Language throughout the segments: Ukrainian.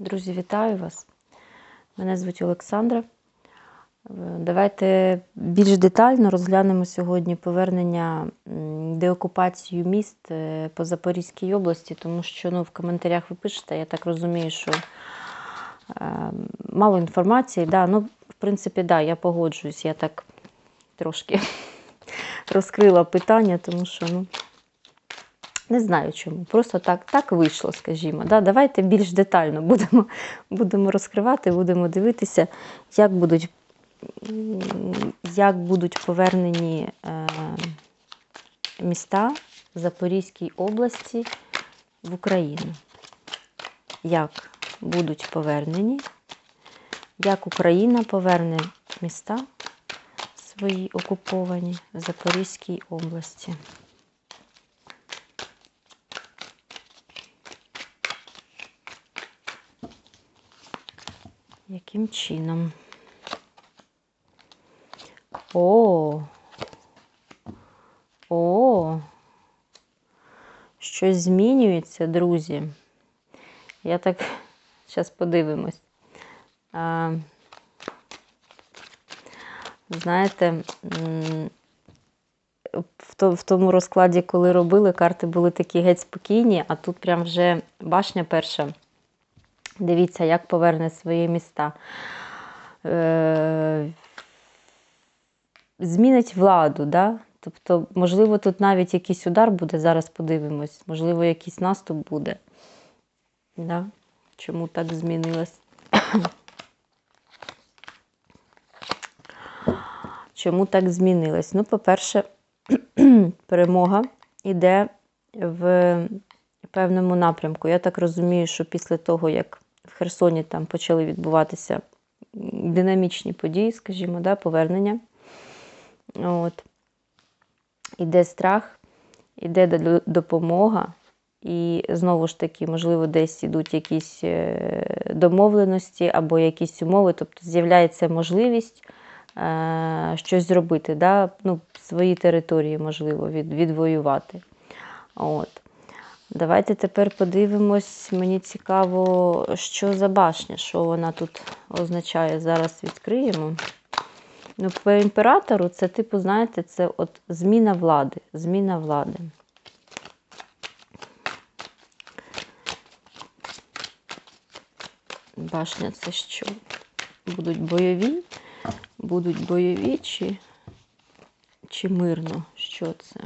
Друзі, вітаю вас! Мене звуть Олександра. Е, Давайте більш детально розглянемо сьогодні повернення деокупацію міст е, по Запорізькій області, тому що ну, в коментарях ви пишете, я так розумію, що е, мало інформації. Да, ну, в принципі, да, я погоджуюсь, я так трошки розкрила питання, тому що ну, не знаю чому. Просто так так вийшло, скажімо. Да? Давайте більш детально будемо, будемо розкривати, будемо дивитися, як будуть, як будуть повернені е, міста Запорізькій області в Україну. Як будуть повернені, як Україна поверне міста свої окуповані в Запорізькій області. Яким чином? О. О. Щось змінюється, друзі. Я так зараз подивимось. А, знаєте, в тому розкладі, коли робили, карти були такі геть спокійні, а тут прям вже башня перша. Дивіться, як поверне свої міста. Е, Змінить владу, да? тобто, можливо, тут навіть якийсь удар буде, зараз подивимось, можливо, якийсь наступ буде. Да? Чому так змінилось? Чому так змінилось? Ну, по-перше, перемога йде в певному напрямку. Я так розумію, що після того, як в Херсоні там почали відбуватися динамічні події, скажімо, да, повернення, от, іде страх, іде допомога, і знову ж таки, можливо, десь ідуть якісь е, домовленості або якісь умови, тобто з'являється можливість е, щось зробити, да? ну, свої території, можливо, від, відвоювати. От. Давайте тепер подивимось. Мені цікаво, що за башня, що вона тут означає. Зараз відкриємо. Ну, по імператору це, типу, знаєте, це от зміна влади. Зміна влади. Башня це що? Будуть бойові? Будуть бойові чи, чи мирно? Що це?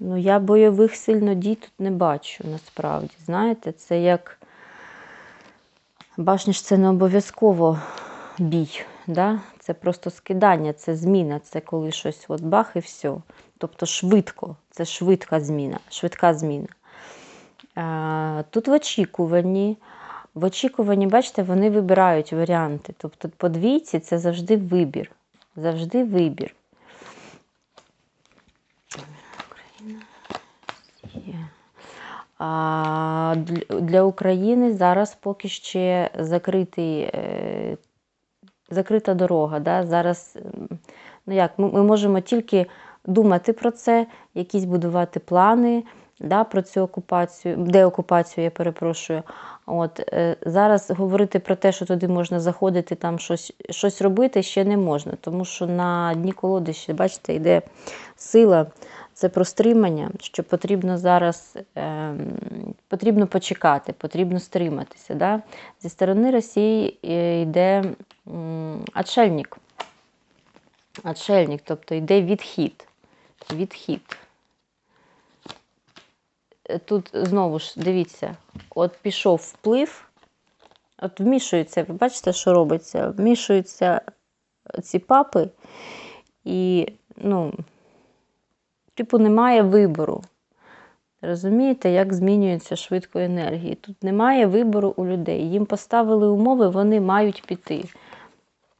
Ну, я бойових сильно дій тут не бачу, насправді. Знаєте, це як башня це не обов'язково бій. Да? Це просто скидання, це зміна, це коли щось от бах і все. Тобто швидко, це швидка зміна, швидка зміна. А, тут в очікуванні. В очікуванні, бачите, вони вибирають варіанти. Тобто по двійці це завжди вибір. Завжди вибір. Україна, Росія. А, для- України зараз поки ще закритий, е, закрита дорога. Да? Зараз, ну як, ми, ми можемо тільки думати про це, якісь будувати плани да, про цю окупацію, деокупацію, я перепрошую. От, е, зараз говорити про те, що туди можна заходити, там щось, щось робити, ще не можна, тому що на дні колоди ще, бачите, йде сила, це про стримання, що потрібно зараз е, потрібно почекати, потрібно стриматися. Да? Зі сторони Росії е, йде отшельник. Отшельник, тобто йде відхід. Відхід. Е, Тут знову ж дивіться, от пішов вплив, от вмішується, ви бачите, що робиться? Вмішуються ці папи, і, ну, типу, немає вибору. Розумієте, як змінюється швидко енергії? Тут немає вибору у людей. Їм поставили умови, вони мають піти.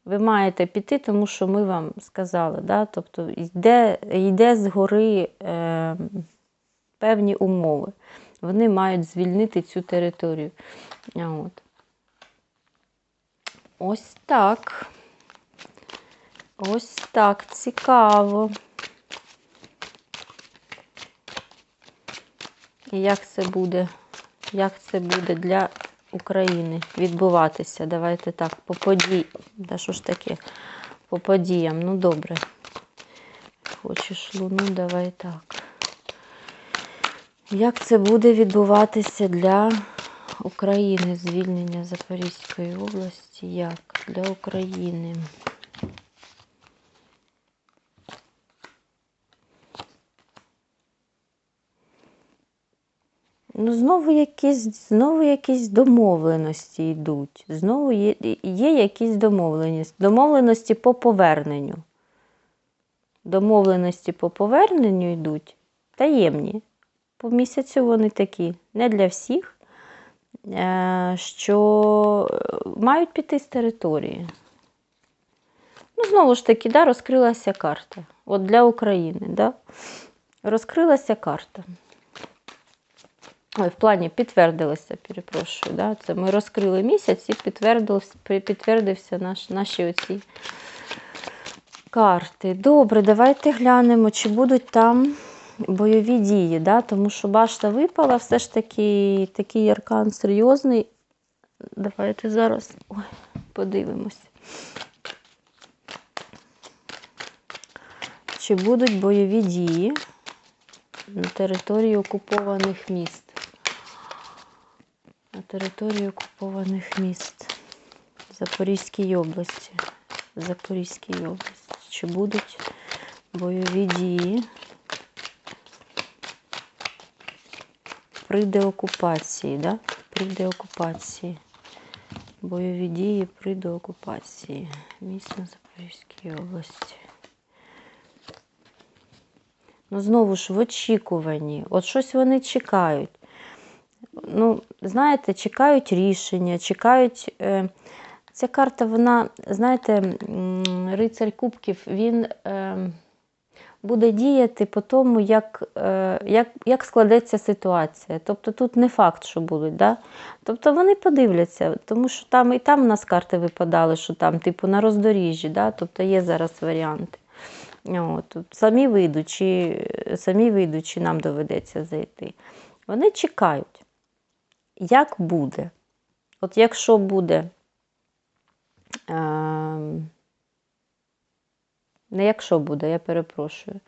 Ви маєте піти, тому що ми вам сказали. Да? Тобто йде, йде згори е, певні умови. Вони мають звільнити цю територію. От. Ось так. Ось так цікаво. І як це буде? Як це буде для України відбуватися? Давайте так, по події. Та що ж таке? По подіям. Ну, добре. Хочеш луну, давай так. Як це буде відбуватися для України? Звільнення Запорізької області? Як? Для України? Ну, знову якісь, знову якісь домовленості йдуть. Знову є, є якісь домовленості. Домовленості по поверненню. Домовленості по поверненню йдуть таємні. По місяцю вони такі, не для всіх, е, що мають піти з території. Ну, знову ж таки, да, розкрилася карта. От для України, да? розкрилася карта. Ой, в плані підтвердилося, перепрошую. Да? Це ми розкрили місяць і підтвердився, підтвердився наш, наші оці карти. Добре, давайте глянемо, чи будуть там бойові дії. Да? Тому що башта випала, все ж таки такий аркан серйозний. Давайте зараз ой, подивимось. Чи будуть бойові дії на території окупованих міст? На території окупованих міст Запорізькій області. Запорізькій області. Чи будуть бойові дії при деокупації, да? При деокупації. Бойові дії при деокупації. Міст на Запорізькій області. Ну, знову ж в очікуванні. От щось вони чекають. Ну, знаєте, чекають рішення, чекають. Е, ця карта, вона, знаєте, рицарь Кубків, він е, буде діяти по тому, як, е, як, як складеться ситуація. Тобто тут не факт, що будуть. Да? Тобто вони подивляться, тому що там і там у нас карти випадали, що там, типу, на роздоріжжі, да? тобто є зараз варіанти. От, самі вийдуть, самі вийдуть, нам доведеться зайти. Вони чекають, як буде. От якщо буде, е, не якщо буде, я перепрошую,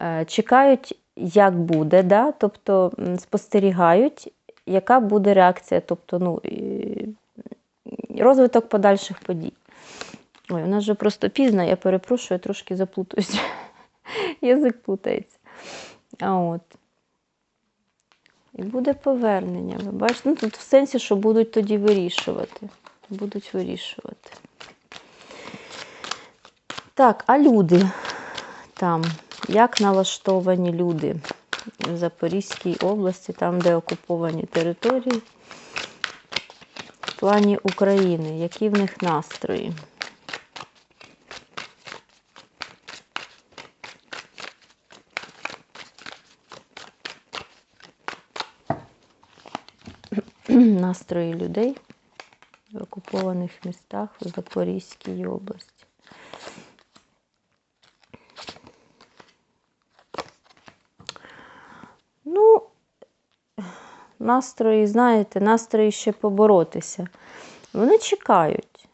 е, чекають, як буде, да? тобто спостерігають, яка буде реакція, тобто ну, розвиток подальших подій. Ой, у нас вже просто пізно, я перепрошую, я трошки заплутаюсь. Язик плутається. А от. І буде повернення. Ви бачите, ну тут в сенсі, що будуть тоді вирішувати. Будуть вирішувати. Так, а люди там, як налаштовані люди в Запорізькій області, там, де окуповані території, в плані України, які в них настрої? Настрої людей в окупованих містах у Запорізькій області. Ну, настрої, знаєте, настрої ще поборотися. Вони чекають.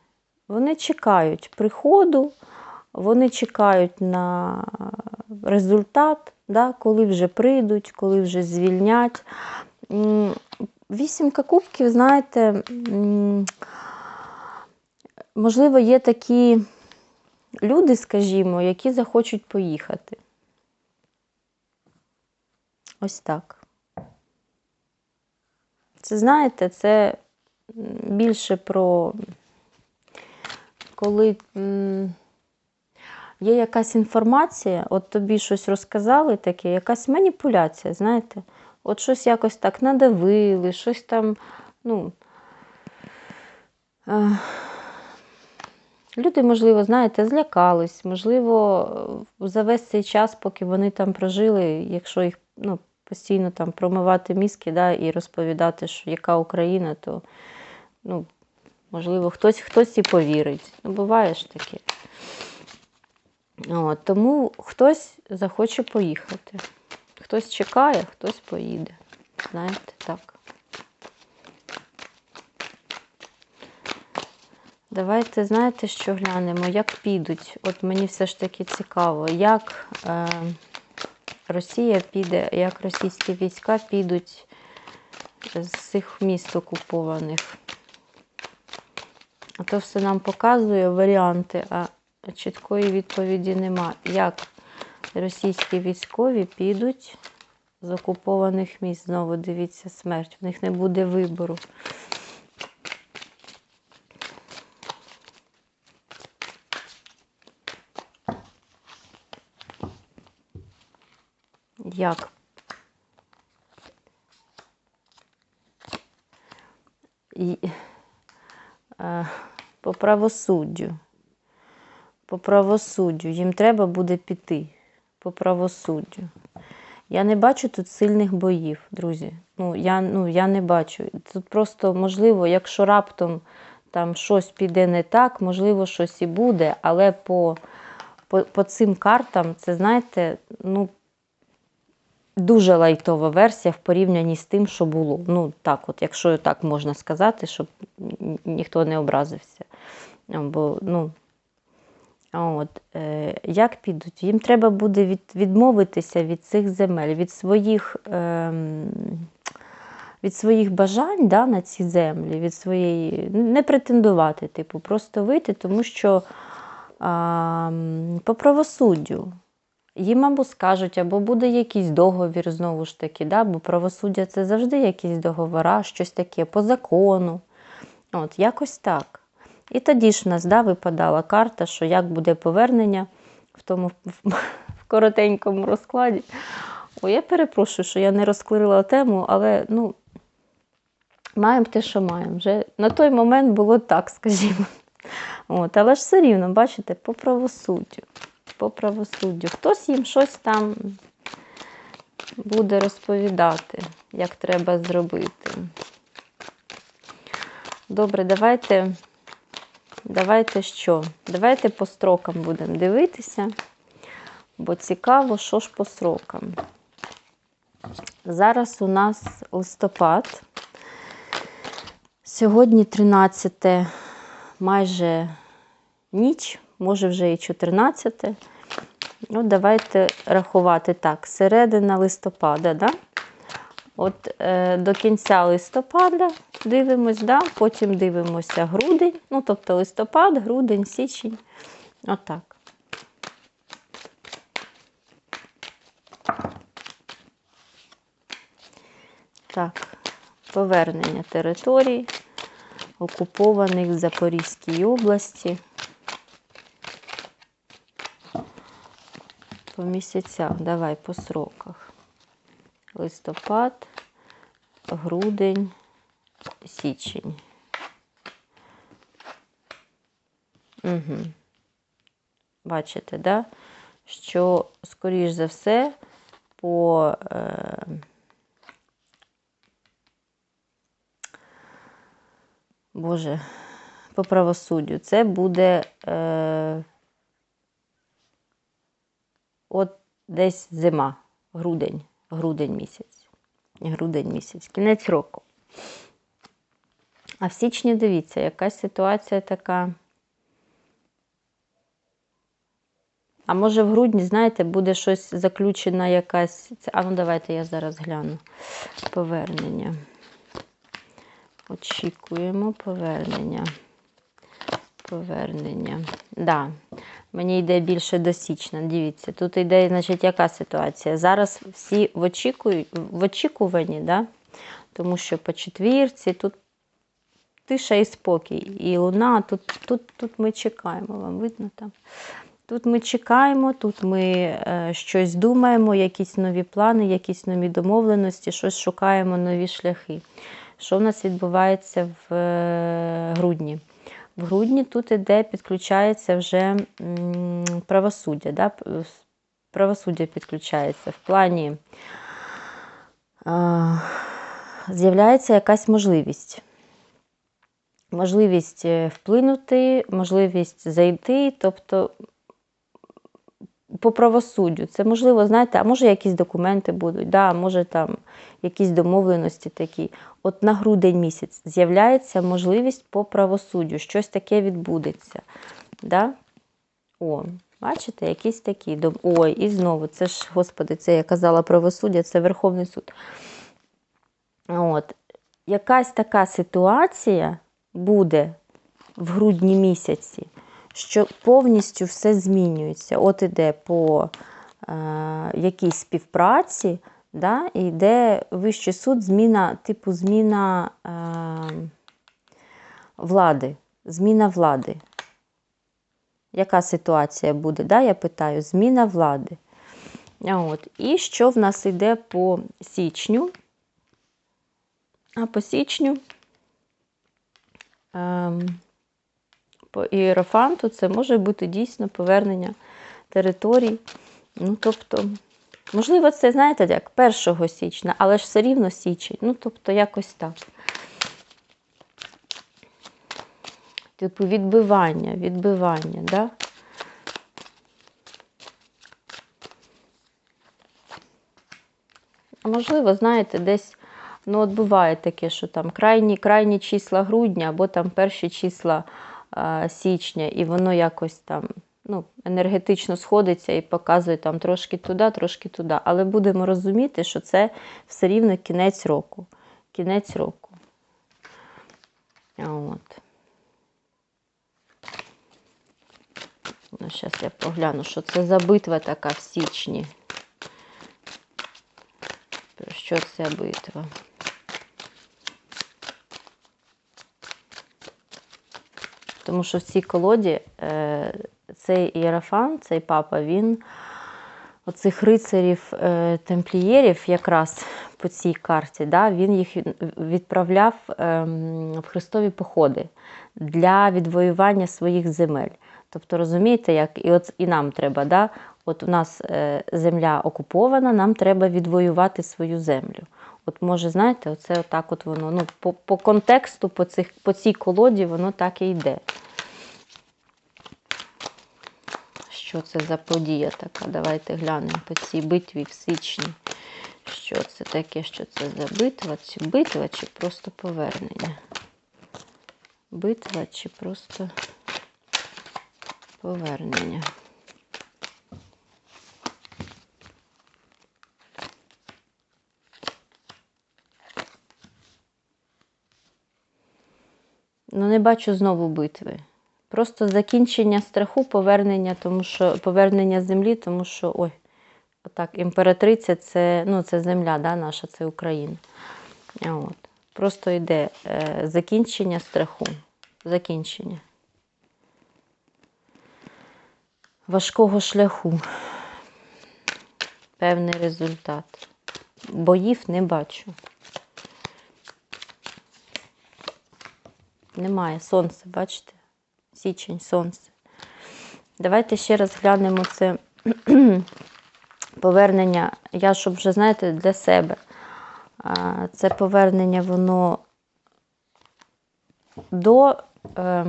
Вони чекають приходу, вони чекають на результат, да, коли вже прийдуть, коли вже звільнять. Вісімка кубків, знаєте, можливо, є такі люди, скажімо, які захочуть поїхати. Ось так. Це, знаєте, це більше про коли є якась інформація, от тобі щось розказали таке, якась маніпуляція, знаєте. От щось якось так надавили, щось там, ну. е, Люди, можливо, знаєте, злякались, можливо, за весь цей час, поки вони там прожили, якщо їх ну, постійно там промивати мізки да, і розповідати, що яка Україна, то ну, можливо, хтось, хтось і повірить. Ну, буває ж таке. Тому хтось захоче поїхати. Хтось чекає, хтось поїде. знаєте, так. Давайте, знаєте, що глянемо, як підуть. От мені все ж таки цікаво, як е, Росія піде, як російські війська підуть з цих міст окупованих. А то все нам показує варіанти, а чіткої відповіді нема. Як російські військові підуть з окупованих міст? Знову дивіться смерть. В них не буде вибору. Як? І, е, по правосуддю. По правосуддю. Їм треба буде піти. По правосуддю. Я не бачу тут сильних боїв, друзі. Ну, я, ну, я не бачу. Тут просто, можливо, якщо раптом там щось піде не так, можливо, щось і буде, але по, по, по цим картам, це, знаєте, ну, дуже лайтова версія в порівнянні з тим, що було. Ну, так, от, якщо так можна сказати, щоб ніхто не образився. Бо, ну, от, е, як підуть? Їм треба буде від, відмовитися від цих земель, від своїх, ем, від своїх бажань да, на ці землі, від своєї. Не претендувати, типу, просто вийти, тому що м, по правосуддю. Їм або скажуть, або буде якийсь договір знову ж таки, да? бо правосуддя це завжди якісь договора, щось таке по закону. От, якось так. І тоді ж нас да, випадала карта, що як буде повернення в тому в коротенькому розкладі. О, я перепрошую, що я не розкрила тему, але ну, маємо те, що маємо. Вже на той момент було так, скажімо. От, але ж все рівно, бачите, по правосуддю. По правосуддю. Хтось їм щось там буде розповідати, як треба зробити. Добре, давайте. Давайте що? Давайте по строкам будемо дивитися, бо цікаво, що ж по строкам. Зараз у нас листопад. Сьогодні 13 майже ніч, може вже і 14. Ну, давайте рахувати так. Середина листопада, да? От е, до кінця листопада дивимось, да? потім дивимося грудень, ну, тобто листопад, грудень, січень. Отак. Так, повернення територій, окупованих в Запорізькій області. По місяцях, давай по сроках. Листопад, грудень, січень. Угу. Бачите, да? що, скоріш за все, по е, Боже, по правосуддю це буде е, от десь зима, грудень, грудень місяць. Грудень місяць, кінець року. А в січні дивіться, якась ситуація така. А може в грудні, знаєте, буде щось заключена якась. А ну давайте я зараз гляну. Повернення. Очікуємо повернення. Повернення. Да. Мені йде більше до січня. Дивіться, тут йде, значить, яка ситуація? Зараз всі в, очікують, в очікуванні, да? тому що по четвірці тут тиша і спокій. І луна, тут, тут, тут ми чекаємо, вам видно там? Тут ми чекаємо, тут ми е, щось думаємо, якісь нові плани, якісь нові домовленості, щось шукаємо, нові шляхи. Що в нас відбувається в е, грудні? В грудні тут іде, підключається вже м, правосуддя. Да? Правосуддя підключається в плані. е, З'являється якась можливість. Можливість е, вплинути, можливість зайти, тобто по правосуддю. Це можливо, знаєте, а може якісь документи будуть, да, може там якісь домовленості такі. От на грудень місяць з'являється можливість по правосуддю, щось таке відбудеться. Да? О, бачите, якісь такі. дом- Ой, і знову, це ж, господи, це я казала правосуддя, це Верховний суд. От. Якась така ситуація буде в грудні місяці, що повністю все змінюється. От іде по е, якійсь співпраці, да, і йде Вищий суд, зміна, типу зміна е, влади. Зміна влади. Яка ситуація буде? Да, я питаю, зміна влади. От. І що в нас йде по січню? А по січню по іерофанту це може бути дійсно повернення територій. Ну, тобто, можливо, це, знаєте, як 1 січня, але ж все рівно січень. Ну, тобто, якось так. Типу відбивання, відбивання, да? А можливо, знаєте, десь, ну от буває таке, що там крайні, крайні числа грудня або там перші числа а, січня, і воно якось там ну, енергетично сходиться і показує там трошки туди, трошки туди. Але будемо розуміти, що це все рівно кінець року. Кінець року. От. Ну, зараз я погляну, що це за битва така в січні. Про що ця битва? Тому що в цій колоді е, цей іерафан, цей папа, він оцих рицарів е, темплієрів якраз по цій карті, да, він їх відправляв е, в Христові походи для відвоювання своїх земель. Тобто, розумієте, як і от і нам треба, да? от у нас е, земля окупована, нам треба відвоювати свою землю. От може, знаєте, оце отак от воно. Ну, по, по контексту, по, цих, по цій колоді, воно так і йде. Що це за подія така? Давайте глянемо по цій битві в січні. Що це таке? Що це за битва? Чи битва, чи просто повернення? Битва, чи просто повернення? Ну, не бачу знову битви. Просто закінчення страху, повернення, тому що повернення землі, тому що ой, отак, імператриця це ну, це земля да, наша, це Україна. От. Просто йде е, закінчення страху. Закінчення. Важкого шляху. Певний результат. Боїв не бачу. Немає сонця, бачите? Січень, сонце. Давайте ще раз глянемо це повернення. Я щоб вже, знаєте, для себе. Це повернення, воно до е,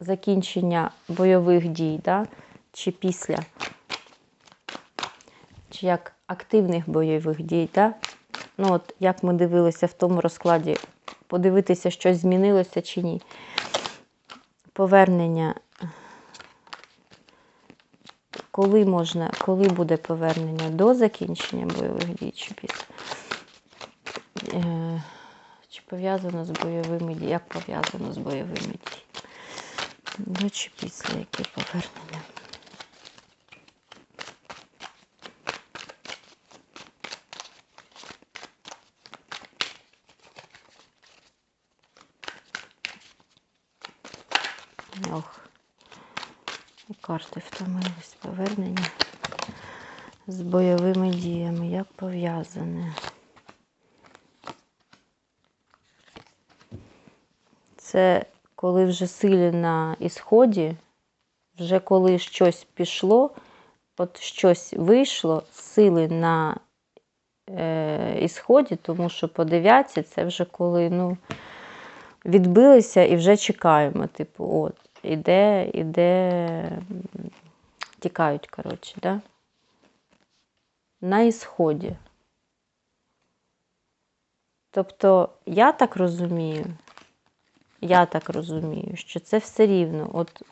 закінчення бойових дій, да? чи після, чи як активних бойових дій. Да? Ну, от як ми дивилися в тому розкладі, подивитися, щось змінилося чи ні. Повернення. Коли можна, коли буде повернення до закінчення бойових дій чи після? Е, Чи пов'язано з бойовими діями? Як пов'язано з бойовими діями? До чи після які повернення? Ох, і карти втомились. Повернення з бойовими діями. Як пов'язане? Це коли вже силі на ісході, вже коли щось пішло, от щось вийшло, сили на е, ісході, тому що по дев'ятці це вже коли, ну відбилися і вже чекаємо. Типу, от, іде, іде тікають, коротше, да? на ісході. Тобто, я так розумію, я так розумію, що це все рівно. От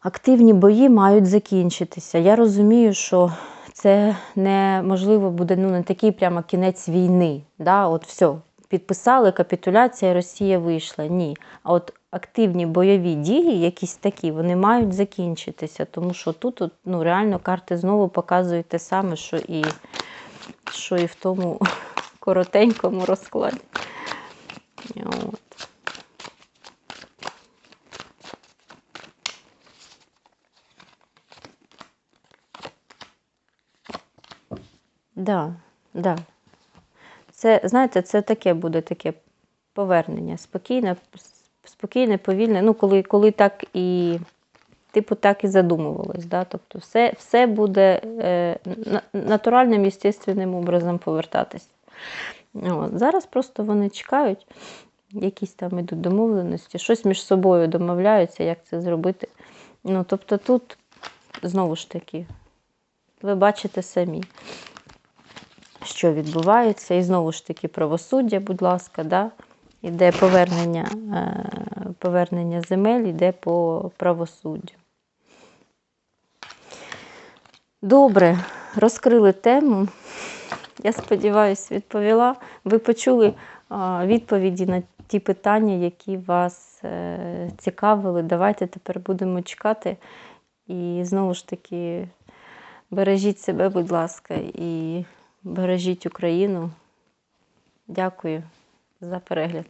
активні бої мають закінчитися. Я розумію, що це неможливо буде ну, не такий прямо кінець війни. Да? От все, підписали капітуляція, Росія вийшла. Ні. А от активні бойові дії, якісь такі, вони мають закінчитися. Тому що тут от, ну, реально карти знову показують те саме, що і, що і в тому коротенькому розкладі. От. Да, да. Це, знаєте, це таке буде таке повернення. Спокійне, спокійне, повільне. Ну, коли, коли так і, типу, так і задумувалось. Да? Тобто все, все буде е, натуральним, естественним образом повертатись. От. Зараз просто вони чекають, якісь там ідуть домовленості, щось між собою домовляються, як це зробити. Ну, тобто тут, знову ж таки, ви бачите самі що відбувається. І знову ж таки правосуддя, будь ласка, да? іде повернення, е, повернення земель, йде по правосуддю. Добре, розкрили тему. Я сподіваюся, відповіла. Ви почули відповіді на ті питання, які вас е, цікавили. Давайте тепер будемо чекати. І знову ж таки, бережіть себе, будь ласка, і бережіть Україну. Дякую за перегляд.